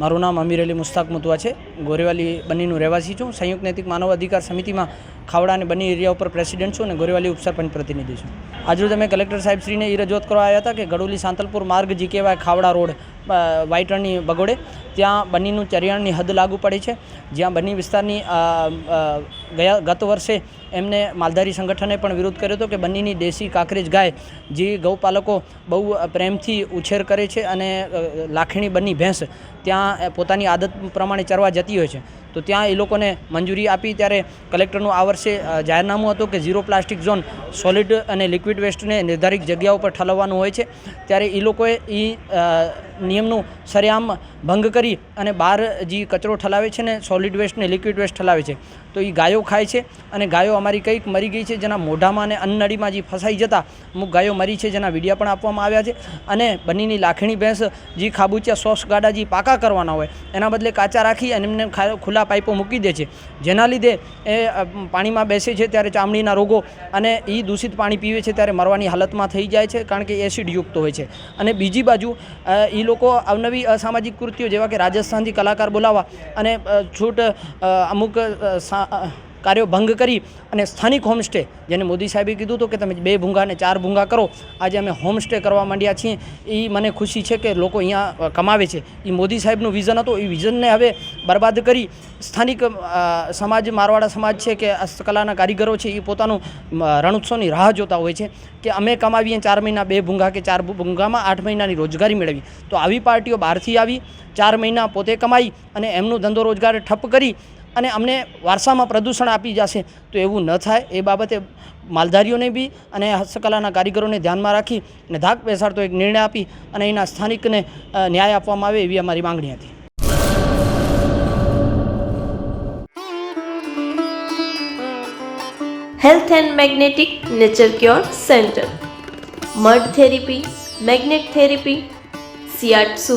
મારું નામ અમીર અલી મુસ્તાક મુતવા છે. ગોરેવાલી બનીનું રહેવાસી છું. સંયુક્ત નૈતિક માનવ અધિકાર સમિતિમાં ખાવડા અને બની એરિયા ઉપર પ્રેસિડેન્ટ છું અને ગોરેવાલી ઉપસરપંચ પ્રતિનિધિ છું. આજરોજ અમે કલેક્ટર સાહેબશ્રીને એ રજૂઆત કરવા આવ્યા હતા કે ગડોલી સાંતલપુર માર્ગ જી કહેવાય ખાવડા રોડ વાઇટરની બગોડે, ત્યાં બન્નીનું ચરિયાણની હદ લાગુ પડે છે. જ્યાં બન્ની વિસ્તારની ગયા, ગત વર્ષે એમને માલધારી સંગઠને પણ વિરોધ કર્યો હતો કે બન્નીની દેશી કાંકરેજ ગાય, જે ગૌપાલકો બહુ પ્રેમથી ઉછેર કરે છે અને લાખણી બન્ની ભેંસ, ત્યાં પોતાની આદત પ્રમાણે ચરવા જતી હોય છે. તો ત્યાં એ લોકોને મંજૂરી આપી ત્યારે કલેક્ટરનું આ વર્ષે જાહેરનામું હતું કે ઝીરો પ્લાસ્ટિક ઝોન સોલિડ અને લિક્વિડ વેસ્ટને નિર્ધારિત જગ્યાઓ ઉપર ઠલવવાનું હોય છે. ત્યારે એ લોકોએ એ નિયમનું સરેઆમ ભંગ કરી અને બહાર જે કચરો ઠલાવે છે ને સોલિડ વેસ્ટ ને લિક્વિડ વેસ્ટ ઠલાવે છે. તો એ ગાયો ખાય છે અને ગાયો અમારી કંઈક મરી ગઈ છે જેના મોઢામાં અને અન્નડીમાં જે ફસાઈ જતા અમુક ગાયો મરી છે જેના વિડીયા પણ આપવામાં આવ્યા છે. અને બનીની લાખણી ભેંસ જે ખાબુચિયા સોસ ગાડા જે પાકા કરવાના હોય એના બદલે કાચા રાખી અને એમને ખા- ખુલ્લા પાઇપો મૂકી દે છે. જેના લીધે એ પાણીમાં બેસે છે ત્યારે ચામડીના રોગો અને એ દૂષિત પાણી પીવે છે ત્યારે મરવાની હાલતમાં થઈ જાય છે કારણ કે એસિડ યુક્ત હોય છે. અને બીજી બાજુ એ લોકો અવનવી અસામાજિક કૃત્યો જેવા કે રાજસ્થાનથી કલાકાર બોલાવવા અને છૂટ અમુક કાર્યો ભંગ કરી અને સ્થાનિક હોમસ્ટે, જેને મોદી સાહેબે કીધું હતું કે તમે બે ભૂંગા અને ચાર ભૂંગા કરો, આજે અમે હોમસ્ટે કરવા માંડ્યા છીએ. એ મને ખુશી છે કે લોકો અહીંયા કમાવે છે. એ મોદી સાહેબનું વિઝન હતું. એ વિઝનને હવે બરબાદ કરી સ્થાનિક સમાજ, મારવાડા સમાજ છે કે હસ્તકલાના કારીગરો છે એ પોતાનું રણોત્સવની રાહ જોતા હોય છે કે અમે કમાવીએ ચાર મહિના બે ભૂંગા કે ચાર ભૂંગામાં આઠ મહિનાની રોજગારી મેળવી. તો આવી પાર્ટીઓ બહારથી આવી, ચાર મહિના પોતે કમાઈ અને એમનું ધંધો રોજગાર ઠપ કરી અને અમને વારસામાં પ્રદૂષણ આપી જશે તો એવું ન થાય. એ બાબતે માલધારીઓને બી અને હસ્તકલાના કારીગરોને ધ્યાનમાં રાખી અને ધાક બેસાડતો એક નિર્ણય આપી અને એના સ્થાનિકને ન્યાય આપવામાં આવે એવી અમારી માંગણી હતી. Health and magnetic nature cure centre. Mud therapy, magnet therapy, shiatsu,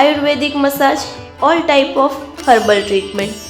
Ayurvedic massage, all type of herbal treatment.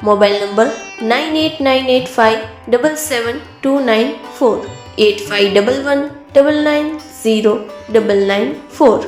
Mobile number nine eight nine eight five double seven two nine four eight five double one double nine zero double nine four